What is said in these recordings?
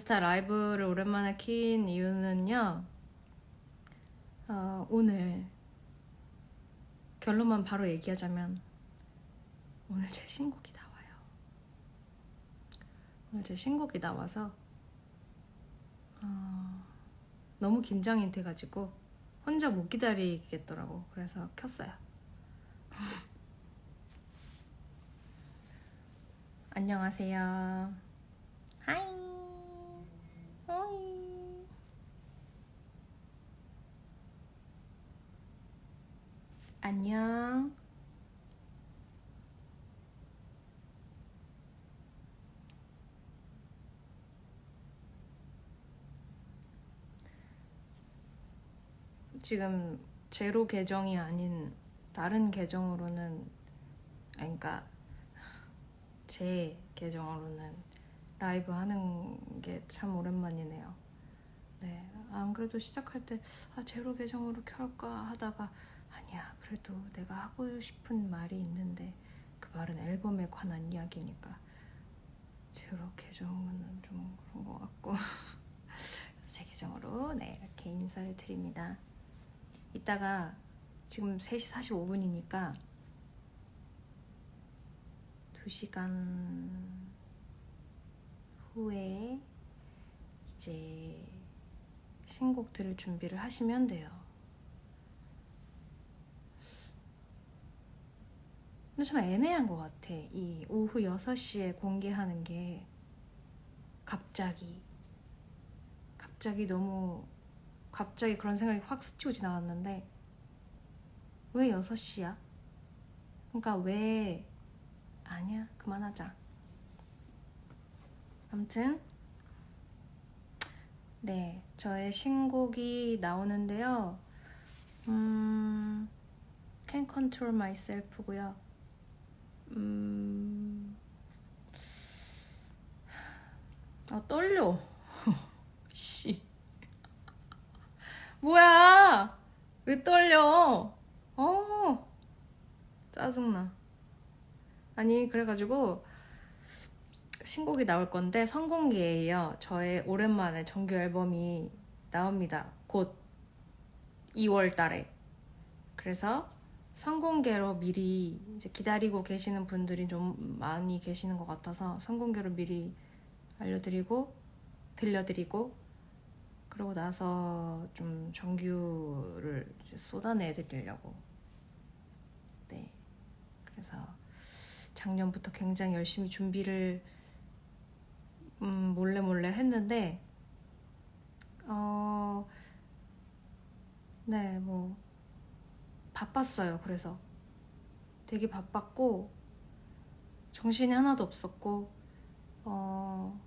인스타 라이브를 오랜만에 킨 이유는요. 어, 오늘 결론만 바로 얘기하자면 오늘 제 신곡이 나와요. 오늘 제 신곡이 나와서 어, 너무 긴장이 돼가지고 혼자 못 기다리겠더라고. 그래서 켰어요. 안녕하세요. 하이. 안녕. 지금 제로 계정이 아닌 다른 계정으로는 그러니까 제 계정으로는 라이브 하는 게 참 오랜만이네요. 네, 안 그래도 시작할 때 아, 제로 계정으로 켤까 하다가 아니야, 그래도 내가 하고 싶은 말이 있는데 그 말은 앨범에 관한 이야기니까 제로 계정은 좀 그런 것 같고 제 계정으로 네 이렇게 인사를 드립니다. 이따가 지금 3시 45분이니까 2시간 후에 이제 신곡 들을 준비를 하시면 돼요. 근데 좀 애매한 것 같아. 이 오후 6시에 공개하는 게 갑자기 갑자기 너무 갑자기 그런 생각이 확 스치고 지나갔는데 왜 6시야? 그러니까 왜 아니야 그만하자 아무튼 네 저의 신곡이 나오는데요 음 Can Control Myself고요 음 아, 떨려. 씨. 뭐야? 왜 떨려? 어. 짜증나. 아니, 그래가지고, 신곡이 나올 건데, 선공개예요. 저의 오랜만에 정규 앨범이 나옵니다. 곧 2월 달에. 그래서, 선공개로 미리 이제 기다리고 계시는 분들이 좀 많이 계시는 것 같아서, 선공개로 미리 알려드리고, 들려드리고, 그러고 나서 좀 정규를 쏟아내드리려고. 네. 그래서 작년부터 굉장히 열심히 준비를 음, 몰래 몰래 했는데, 어, 네, 뭐, 바빴어요. 그래서 되게 바빴고, 정신이 하나도 없었고, 어,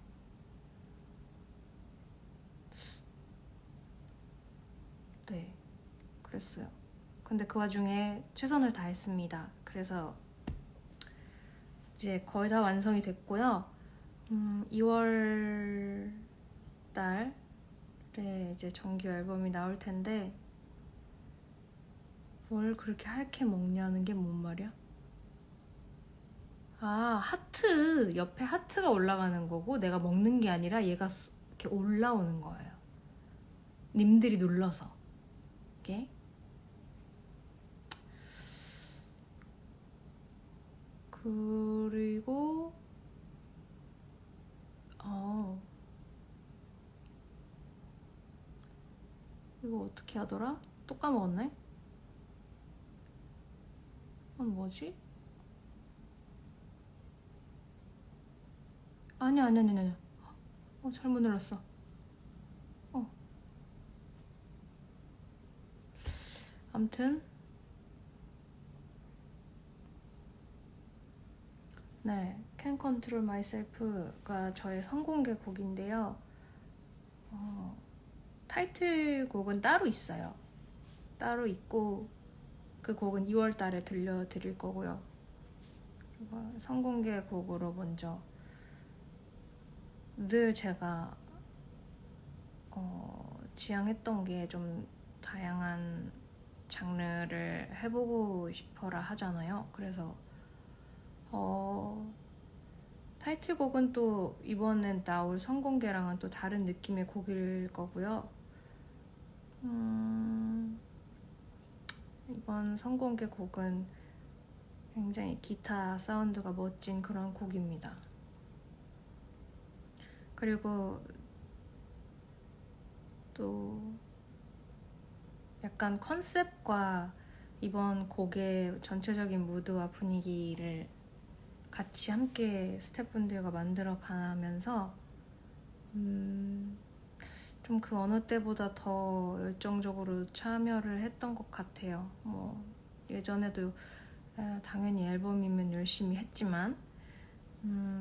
네, 그랬어요. 근데 그 와중에 최선을 다했습니다. 그래서 이제 거의 다 완성이 됐고요. 음, 2월 달에 이제 정규 앨범이 나올 텐데 뭘 그렇게 하얗게 먹냐는 게 뭔 말이야? 아, 하트. 옆에 하트가 올라가는 거고 내가 먹는 게 아니라 얘가 수- 이렇게 올라오는 거예요. 님들이 눌러서. 이렇게. 그리고 어 이거 어떻게 하더라? 또 까먹었네? 아 뭐지? 아니 아니 아니 아니 어 잘못 눌렀어 어 암튼 네, Can Control Myself가 저의 선공개 곡인데요. 어, 타이틀곡은 따로 있어요. 따로 있고 그 곡은 2월 달에 들려드릴 거고요. 선공개 곡으로 먼저 늘 제가 어, 지향했던 게 좀 다양한 장르를 해보고 싶어라 하잖아요. 그래서 어, 타이틀곡은 또 이번엔 나올 선공개랑은 또 다른 느낌의 곡일 거고요. 음, 이번 선공개 곡은 굉장히 기타 사운드가 멋진 그런 곡입니다. 그리고 또 약간 컨셉과 이번 곡의 전체적인 무드와 분위기를 같이 함께 스태프분들과 만들어 가면서 음, 좀 그 어느 때보다 더 열정적으로 참여를 했던 것 같아요. 뭐 예전에도 에, 당연히 앨범이면 열심히 했지만 음,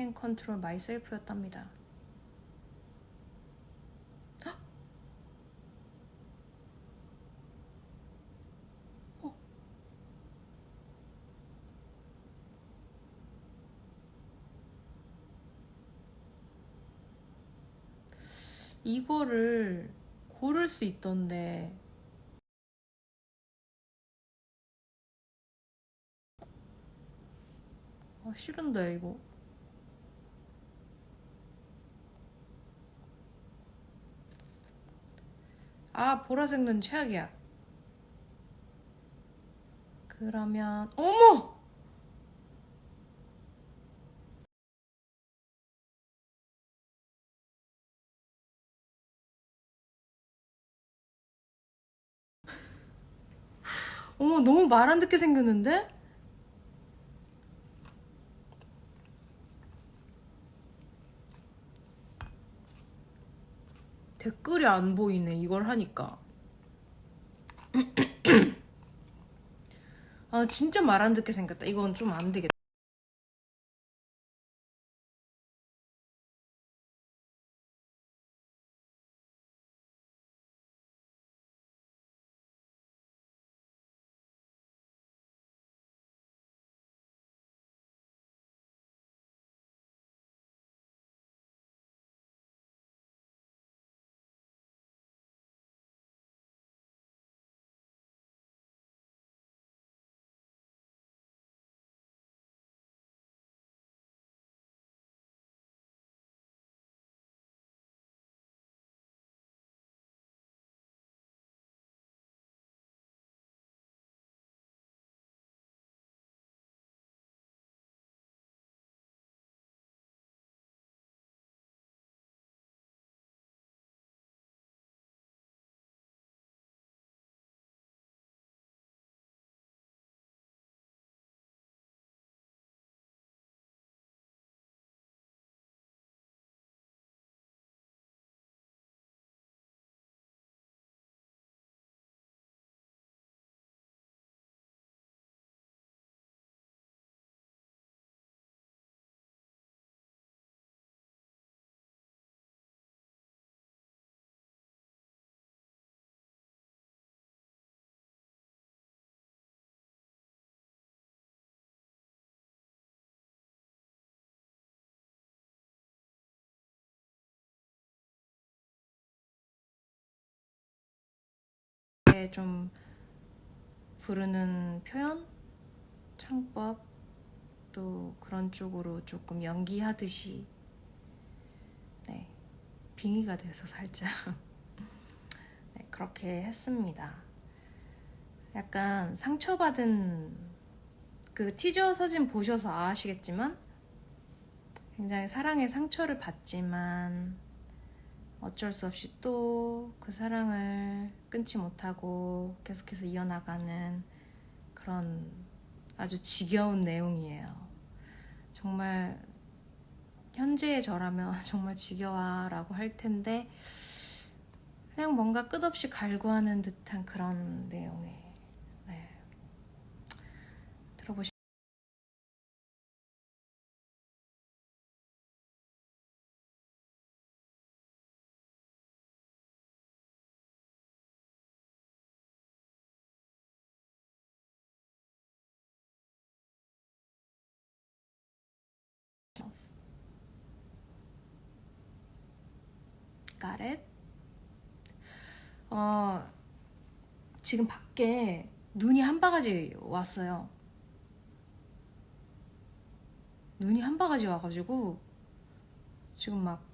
Can Control Myself였답니다. 이거를 고를 수 있던데. 아, 싫은데 이거 아 보라색 눈 최악이야 그러면 어머 어머 너무 말 안 듣게 생겼는데? 댓글이 안 보이네 이걸 하니까. 아 진짜 말 안 듣게 생겼다. 이건 좀 안 되겠다 좀 부르는 표현, 창법? 또 그런 쪽으로 조금 연기하듯이. 네. 빙의가 돼서 살짝. 네, 그렇게 했습니다. 약간 상처받은 그 티저 사진 보셔서 아시겠지만 굉장히 사랑의 상처를 받지만 어쩔 수 없이 또 그 사랑을 끊지 못하고 계속해서 이어나가는 그런 아주 지겨운 내용이에요. 정말 현재의 저라면 정말 지겨워라고 할 텐데 그냥 뭔가 끝없이 갈구하는 듯한 그런 내용에 네. 들어보시. Got it? 어, 지금 밖에 눈이 한 바가지 왔어요. 눈이 한 바가지 와가지고 지금 막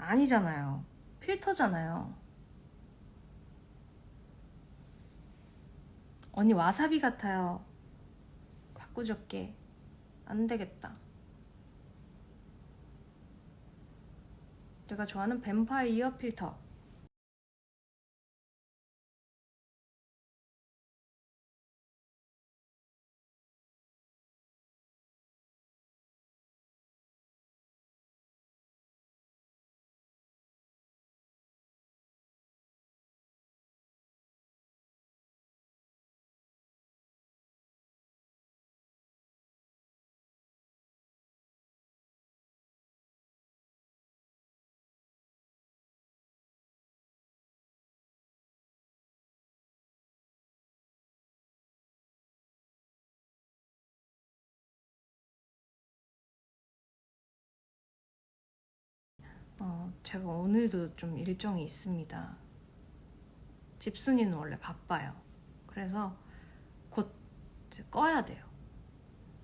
아니잖아요. 필터잖아요. 언니 와사비 같아요. 바꾸적게. 안 되겠다. 내가 좋아하는 뱀파이어 필터. 어, 제가 오늘도 좀 일정이 있습니다. 집순이는 원래 바빠요. 그래서 곧 꺼야 돼요.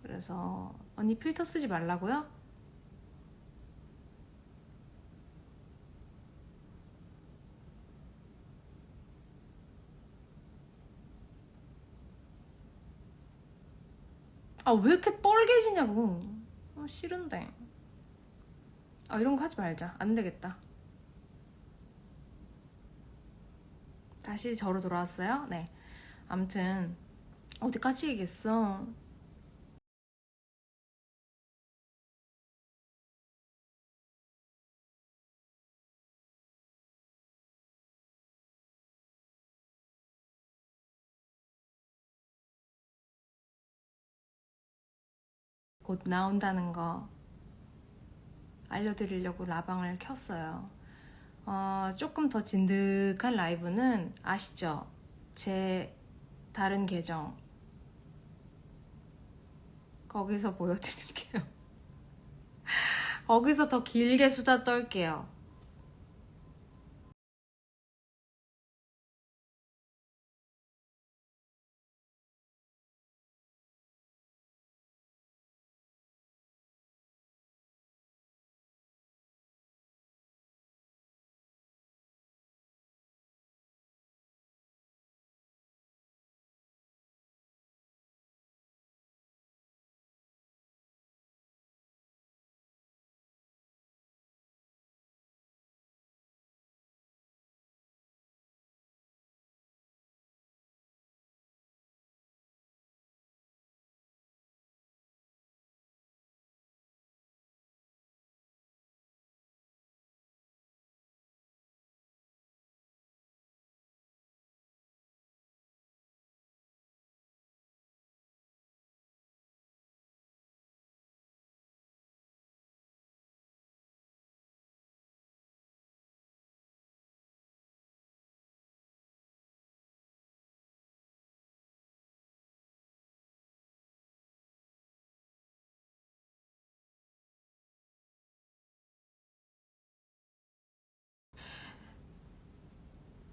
그래서 언니 필터 쓰지 말라고요? 아, 왜 이렇게 뻘개지냐고. 아, 싫은데. 아, 이런 거 하지 말자. 안 되겠다. 다시 저로 돌아왔어요? 네. 암튼, 어디까지 얘기했어? 곧 나온다는 거 알려드리려고 라방을 켰어요. 어, 조금 더 진득한 라이브는 아시죠? 제 다른 계정. 거기서 보여드릴게요. 거기서 더 길게 수다 떨게요.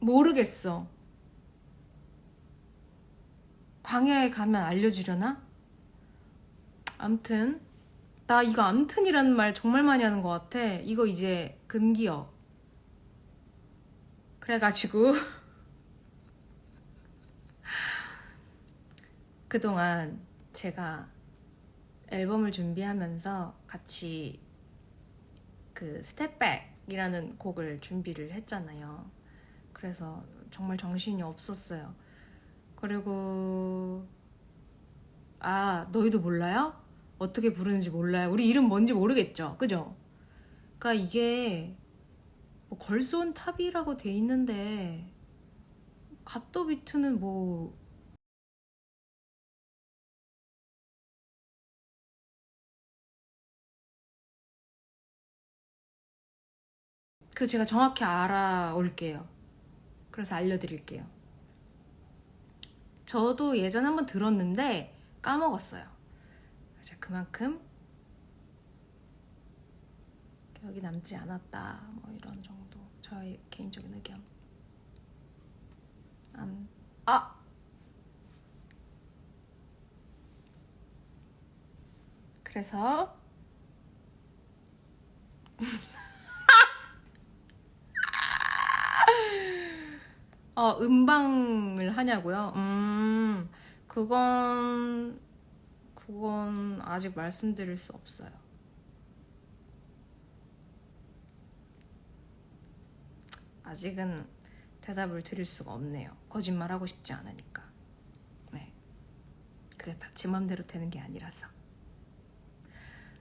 모르겠어. 광야에 가면 알려주려나? 암튼 나 이거 암튼이라는 말 정말 많이 하는 것 같아. 이거 이제 금기어. 그래가지고 그동안 제가 앨범을 준비하면서 같이 그 스텝백이라는 곡을 준비를 했잖아요. 그래서 정말 정신이 없었어요. 그리고 아 너희도 몰라요? 어떻게 부르는지 몰라요? 우리 이름 뭔지 모르겠죠? 그죠? 그러니까 이게 뭐 걸스온 탑이라고 돼 있는데 갓더 비트는 뭐 그 제가 정확히 알아올게요. 그래서 알려드릴게요. 저도 예전에 한번 들었는데 까먹었어요. 그만큼 기억이 남지 않았다. 뭐 이런 정도. 저의 개인적인 의견. 음, 아! 그래서 어, 음방을 하냐고요? 음, 그건, 그건 아직 말씀드릴 수 없어요. 아직은 대답을 드릴 수가 없네요. 거짓말하고 싶지 않으니까. 네. 그게 다제 맘대로 되는 게 아니라서.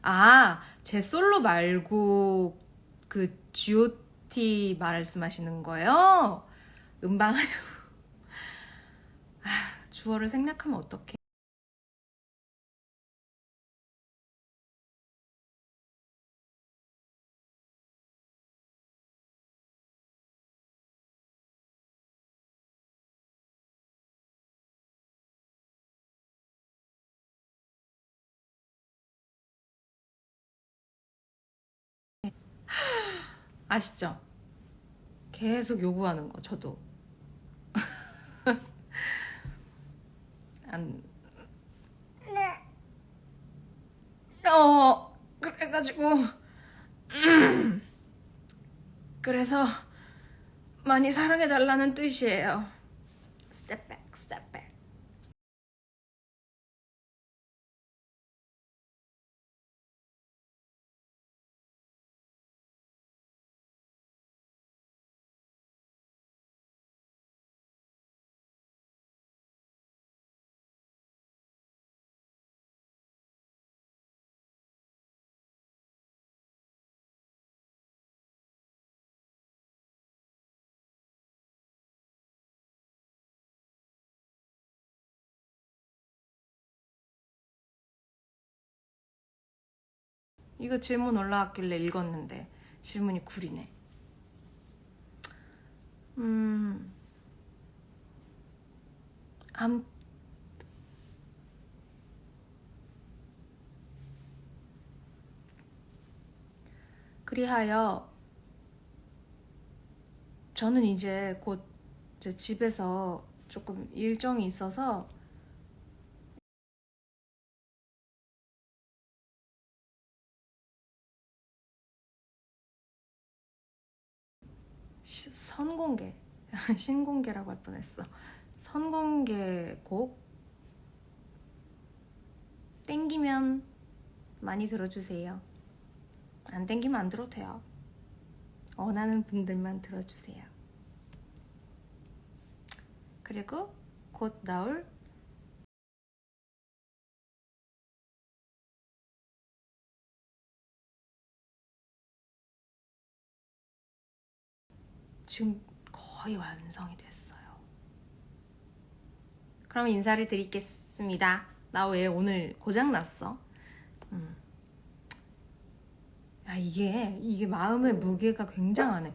아, 제 솔로 말고 그 GOT 말씀하시는 거예요? 음방하려고. 아, 주어를 생략하면 어떡해. 아시죠? 계속 요구하는 거, 저도. 안, 어, 그래가지고, 음, 그래서 많이 사랑해달라는 뜻이에요. Step back, step back. 이거 질문 올라왔길래 읽었는데 질문이 구리네. 음, 암, 그리하여 저는 이제 곧 집에서 조금 일정이 있어서 선공개. 신공개라고 할 뻔했어. 선공개 곡 땡기면 많이 들어주세요. 안 땡기면 안 들어도 돼요. 원하는 분들만 들어주세요. 그리고 곧 나올 지금 거의 완성이 됐어요. 그럼 인사를 드리겠습니다. 나 왜 오늘 고장 났어? 음. 야 이게 이게 마음의 무게가 굉장하네.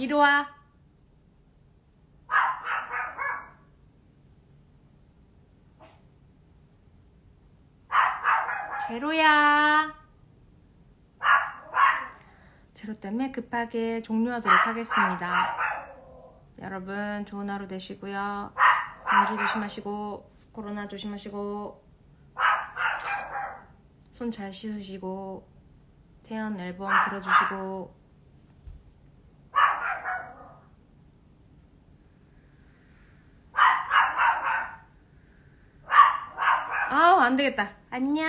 이리 와. 제로야. 제로 때문에 급하게 종료하도록 하겠습니다. 여러분 좋은 하루 되시고요. 감기 조심하시고 코로나 조심하시고 손 잘 씻으시고 태연 앨범 들어주시고 아우 안 되겠다. 안녕.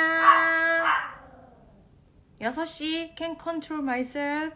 6시 can control myself.